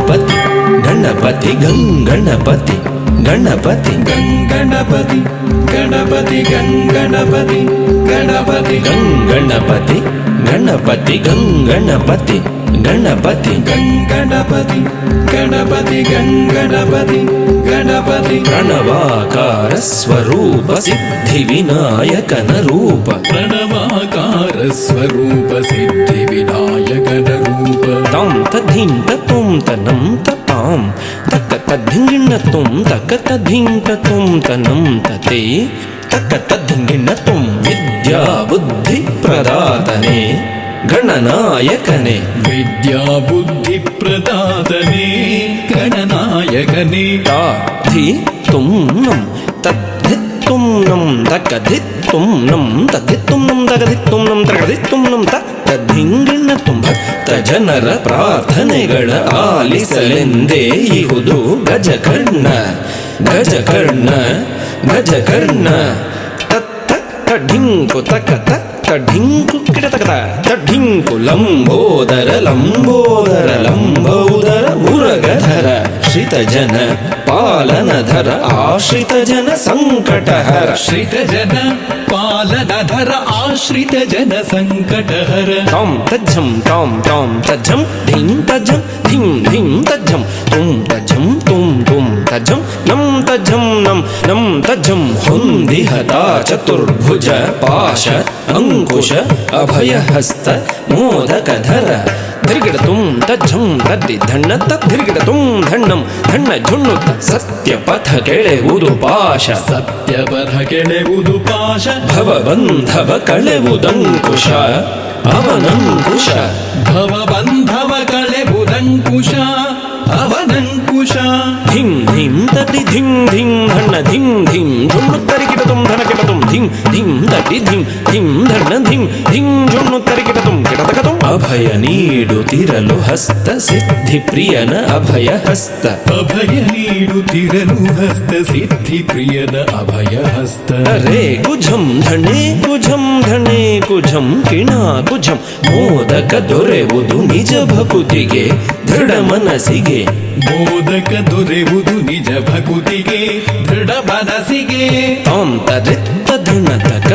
ಗಣಪತಿ ಗಣಪತಿ ಗಂಗಣಪತಿ ಗಣಪತಿ ಗಣಪತಿ ಗಣಪತಿ ಗಣಪತಿ ಗಣಪತಿ ಗಂಗಣಪತಿ ಗಣಪತಿ ಗಂಗಣಪತಿ ಗಣಪತಿ ಗಣಪತಿ ಗಣಪತಿ ಗಣಪತಿ ಗಣಪತಿ ಪ್ರಣವಾಕಾರ ಸ್ವರೂಪ ಸಿದ್ಧಿ ವಿನಾಯಕನ ರೂಪ ಪ್ರಣವಾಕಾರ ಸ್ವರೂಪ ಸಿದ್ಧಿ ವಿನಾಯಕನ ರೂಪ ತಾಂ ತದ್ಧಿಂ ತಂ ధింగిణ తుం తకత ధింక తుం తనం తతే. తకత ధింగిణ తుం విద్యా బుద్ధి ప్రదాతనే. గణనాయకనే. విద్యా బుద్ధి ప్రదాతనే. గణనాయకనే. తాధి తుం నం తద్ధిత్తుం నం తకధిత్తుం నం తద్ధిత్తుం నం తకధిత్తుం నం తకధిత్తుం నం త ತದ್ಧಿಂಗಿಣ್ಣ ತುಂಬತ್ತ ಜನರ ಪ್ರಾರ್ಥನೆಗಳ ಆಲಿಸಲೆಂದೇ ಇಹುದು ಗಜಕರ್ಣ ಗಜಕರ್ಣ ಗಜಕರ್ಣ. ತತ್ತ ಢಿಂಕು ತಕ ತತ್ತ ಢಿಂಕು ಕಿಡತಕತ ಲಂಬೋದರ ಲಂಬೋದರ ಮುರಗಧರ जन पालन धर आश्रित जन संकट हर। श्रित जन पालन धर आश्रित जन संकट हर। तम तजम तम तम तजम धीम तजम धीम धीम तजम तुम तजम तुम तुम तजम नम तजम नम नम तजम हुम दिहता चतुर्भुज पाश अंकुश अभय हस्त मोदक धर। ಧಿರ್ಗಿಡ ತುಂ ತಜ್ಜಂ ತದ್ದಿ ಧಣ್ಣ ತದ್ದಿರ್ಗಿಡ ತುಂ ಧಣ್ಣಂ. ಧಣ್ಣ ಝುಣ್ಣು ಸತ್ಯ ಪಥ ಕೆಳೆವುದು ಪಾಶ. ಸತ್ಯವರ ಕೆಳೆವುದು ಪಾಶ. ಭವಬಂಧವ ಕಳೆವುದಂಕುಶ ಅವನಂಕುಶ ಭವ ಬಂಧವ ಅವನಂಕುಶ అవదంకుశ. ధిం ధిం తటి ధిం ధిం ధన్న ధిం ధిం. జున్నుత్తరికిటతుం ధనకిటతుం ధిం ధిం తటి ధిం ధిం ధన్న ధిం ధిం. జున్నుత్తరికిటతుం కిటతకతుం. అభయ నీడు తిరలు హస్త సిద్ధి ప్రియన అభయ హస్త. అభయ నీడు తిరలు హస్త సిద్ధి ప్రియన అభయ హస్త. రే కుజం ధనే కుజం ధనే. ಕುಜಂ ಧಣೆ ಕುಜಂ ಕಿಣ ಕುಜಂ ಮೋದಕ ದೊರೆವುದು ನಿಜ ಭಕುತಿಗೆ ದೃಢ ಮನಸ್ಸಿಗೆ. ಮೋದಕ ದೊರೆವುದು ನಿಜ ಭಕುತಿಗೆ ದೃಢ ಮನಸ್ಸಿಗೆ. ತಾಂ ತದಿತ್ತ ಧಣತಕ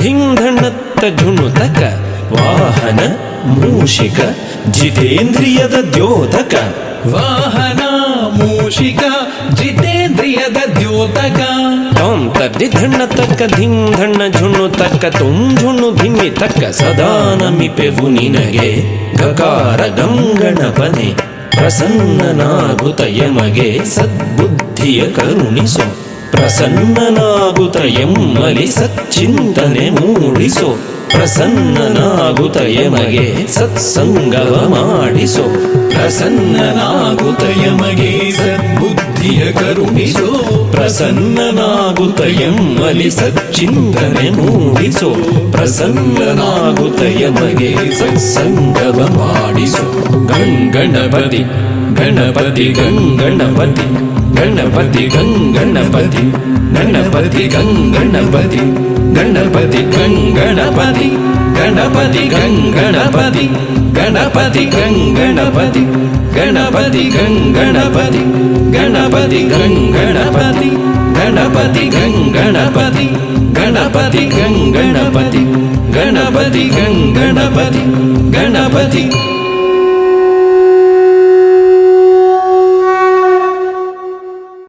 ಧಿಂಧಣತ್ತ ಧುಣುತಕ ವಾಹನ ಮೂಷಿಕ ಜಿತೇಂದ್ರಿಯದ ದ್ಯೋತಕ. ವಾಹನ ಮೂಷಿಕ ಜಿತೇಂದ್ರಿಯದ ದ್ಯೋತಕ. ತಾಂ ತದ್ದಿ ಧಣ್ಣ ತಕ್ಕ ಧಿಂ ಧಣ್ಣ ಝುಣ್ಣು ತಕ್ಕ ತುಂ ಝುಣ್ಣು ಧಿಮ್ಮಿ ತಕ್ಕ ಸದಾ ನಮಿಪೆವು ನಿನಗೆ. ಗಕಾರ ಗಂಗಣಪನೆ ಪ್ರಸನ್ನನಾಗುತ ಯಮಗೆ. ಸದ್ಬುದ್ಧಿಯ ಕರುಣಿಸೋ, ಪ್ರಸನ್ನನಾಗುತ ಎಮ್ಮಲಿ ಸಚ್ಚಿಂತನೆ ಮೂಡಿಸೋ. ಪ್ರಸನ್ನನಾಗುತ್ತ ಯಮಗೆ ಸತ್ಸಂಗವ ಮಾಡಿಸೋ. ಪ್ರಸನ್ನನಾಗುತ್ತ ಯಮಗೆ ಸದ್ಬುದ್ಧಿಯ ಕರುಣಿಸೋ. ಪ್ರಸನ್ನನಾಗುತ್ತ ಎಮ್ಮಲಿ ಸಚ್ಚಿಂತನೆ ಮೂಡಿಸೋ. ಪ್ರಸನ್ನನಾಗುತ್ತ ಯಮಗೆ ಸತ್ಸಂಗವ ಮಾಡಿಸೋ. ಗಂಗಣಪತಿ, ಗಣಪತಿ ಗಂಗಣಪತಿ ಗಣಪತಿ ಗಂಗಣಪತಿ கணபதி கங்கணபதி கணபதி கங்கணபதி கணபதி கங்கணபதி கணபதி கங்கணபதி கணபதி கங்கணபதி கணபதி கங்கணபதி கணபதி கங்கணபதி கணபதி கங்கணபதி கணபதி கங்கணபதி கணபதி